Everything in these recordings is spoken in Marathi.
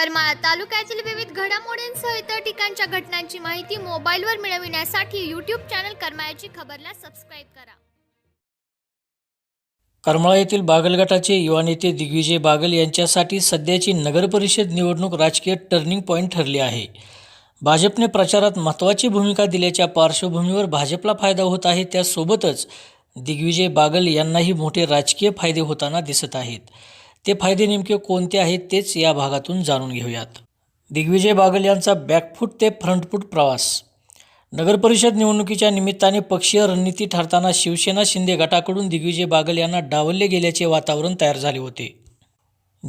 करमाळा तालुक्यातील विविध घडामोडींसह इतर ठिकाणच्या घटनांची माहिती मोबाईलवर मिळविण्यासाठी यूट्यूब चॅनल करमाळ्याची खबरला सबस्क्राईब करा. करमाळा येथील बागल गटाचे युवा नेते दिग्विजय बागल यांच्यासाठी सध्याची नगरपरिषद निवडणूक राजकीय टर्निंग पॉईंट ठरली आहे. भाजपने प्रचारात महत्त्वाची भूमिका दिल्याच्या पार्श्वभूमीवर भाजपला फायदा होत आहे त्यासोबतच दिग्विजय बागल यांनाही मोठे राजकीय फायदे होताना दिसत आहेत. ते फायदे नेमके कोणते आहेत तेच या भागातून जाणून घेऊयात. दिग्विजय बागल यांचा बॅकफूट ते फ्रंटफूट प्रवास. नगरपरिषद निवडणुकीच्या निमित्ताने पक्षीय रणनीती ठरताना शिवसेना शिंदे गटाकडून दिग्विजय बागल यांना डावलले गेल्याचे वातावरण तयार झाले होते.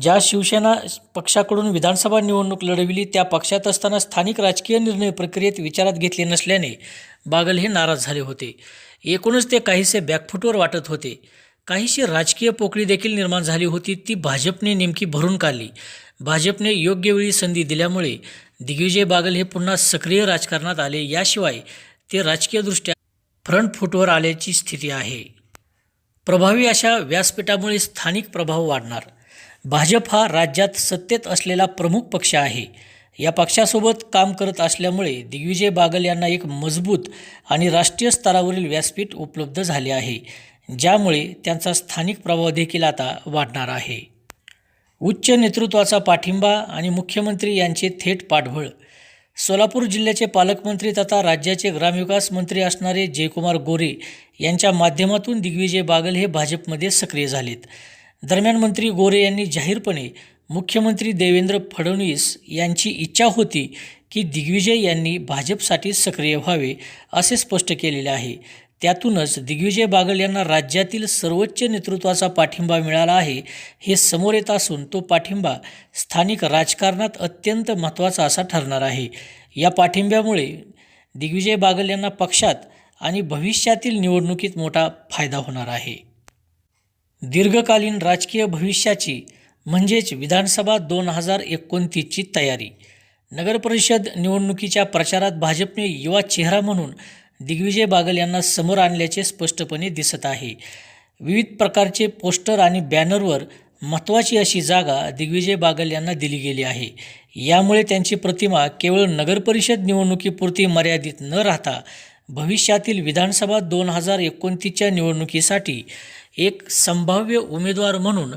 ज्या शिवसेना पक्षाकडून विधानसभा निवडणूक लढविली त्या पक्षात असताना स्थानिक राजकीय निर्णय प्रक्रियेत विचारात घेतले नसल्याने बागल हे नाराज झाले होते. एकूणच ते काहीसे बॅकफुटवर वाटत होते. काहीशी राजकीय पोकळी देखील निर्माण झाली होती ती भाजपने नेमकी भरून काढली. भाजपने योग्य वेळी संधी दिल्यामुळे दिग्विजय बागल हे पुन्हा सक्रिय राजकारणात आले. याशिवाय ते राजकीयदृष्ट्या फ्रंट फुटवर आल्याची स्थिती आहे. प्रभावी अशा व्यासपीठामुळे स्थानिक प्रभाव वाढणार. भाजप हा राज्यात सत्तेत असलेला प्रमुख पक्ष आहे. या पक्षासोबत काम करत असल्यामुळे दिग्विजय बागल यांना एक मजबूत आणि राष्ट्रीय स्तरावरील व्यासपीठ उपलब्ध झाले आहे. ज्यामुळे त्यांचा स्थानिक प्रभाव देखील आता वाढणार आहे. उच्च नेतृत्वाचा पाठिंबा आणि मुख्यमंत्री यांचे थेट पाठबळ. सोलापूर जिल्ह्याचे पालकमंत्री तथा राज्याचे ग्रामविकास मंत्री असणारे जयकुमार गोरे यांच्या माध्यमातून दिग्विजय बागल हे भाजपमध्ये सक्रिय झालेत. दरम्यान मंत्री गोरे यांनी जाहीरपणे मुख्यमंत्री देवेंद्र फडणवीस यांची इच्छा होती की दिग्विजय यांनी भाजपसाठी सक्रिय व्हावे असे स्पष्ट केलेले आहे. त्यातूनच दिग्विजय बागल यांना राज्यातील सर्वोच्च नेतृत्वाचा पाठिंबा मिळाला आहे हे समोर येत असून तो पाठिंबा स्थानिक राजकारणात अत्यंत महत्त्वाचा असा ठरणार आहे. या पाठिंब्यामुळे दिग्विजय बागल यांना पक्षात आणि भविष्यातील निवडणुकीत मोठा फायदा होणार आहे. दीर्घकालीन राजकीय भविष्याची म्हणजेच विधानसभा दोन हजार एकोणतीसची तयारी. नगरपरिषद निवडणुकीच्या प्रचारात भाजपने युवा चेहरा म्हणून दिग्विजय बागल यांना समोर आणल्याचे स्पष्टपणे दिसत आहे. विविध प्रकारचे पोस्टर आणि बॅनरवर महत्त्वाची अशी जागा दिग्विजय बागल यांना दिली गेली आहे. यामुळे त्यांची प्रतिमा केवळ नगरपरिषद निवडणुकीपुरती मर्यादित न राहता भविष्यातील विधानसभा दोन हजार एकोणतीसच्या निवडणुकीसाठी एक संभाव्य उमेदवार म्हणून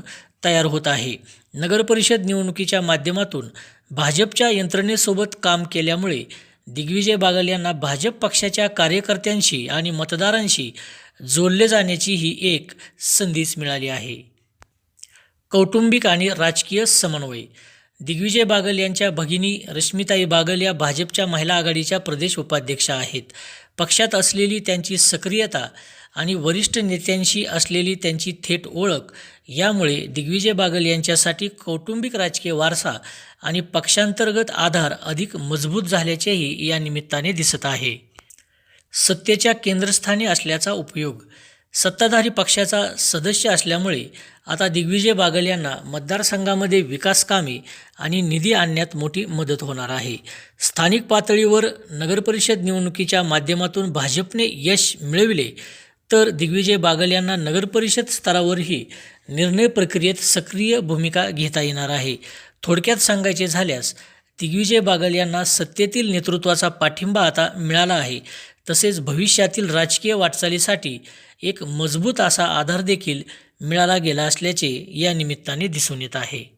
तयार होत आहे. नगरपरिषद निवडणुकीच्या माध्यमातून भाजपच्या यंत्रणेसोबत काम केल्यामुळे दिग्विजय बागल यांना भाजप पक्षाच्या कार्यकर्त्यांशी आणि मतदारांशी जोडले जाण्याची ही एक संधीच मिळाली आहे. कौटुंबिक आणि राजकीय समन्वय. दिग्विजय बागल यांच्या भगिनी रश्मिताई बागल या भाजपच्या महिला आघाडीच्या प्रदेश उपाध्यक्षा आहेत. पक्षात असलेली त्यांची सक्रियता आणि वरिष्ठ नेत्यांशी असलेली त्यांची थेट ओळख यामुळे दिग्विजय बागल यांच्यासाठी कौटुंबिक राजकीय वारसा आणि पक्षांतर्गत आधार अधिक मजबूत झाल्याचेही या निमित्ताने दिसत आहे. सत्तेच्या केंद्रस्थानी असल्याचा उपयोग सत्ताधारी पक्षाचा सदस्य असल्यामुळे आता दिग्विजय बागल यांना मतदारसंघामध्ये विकासकामे आणि निधी आणण्यात मोठी मदत होणार आहे. स्थानिक पातळीवर नगरपरिषद निवडणुकीच्या माध्यमातून भाजपने यश मिळविले तर दिग्विजय बागल यांना नगरपरिषद स्तरावरही निर्णय प्रक्रियेत सक्रिय भूमिका घेता येणार आहे. थोडक्यात सांगायचे झाल्यास दिग्विजय बागल यांना सत्तेतील नेतृत्वाचा पाठिंबा आता मिळाला आहे. तसेच भविष्यातील राजकीय वाटचालीसाठी एक मजबूत असा आधार देखील मिळाला गेला असल्याचे या निमित्ताने दिसून येत आहे.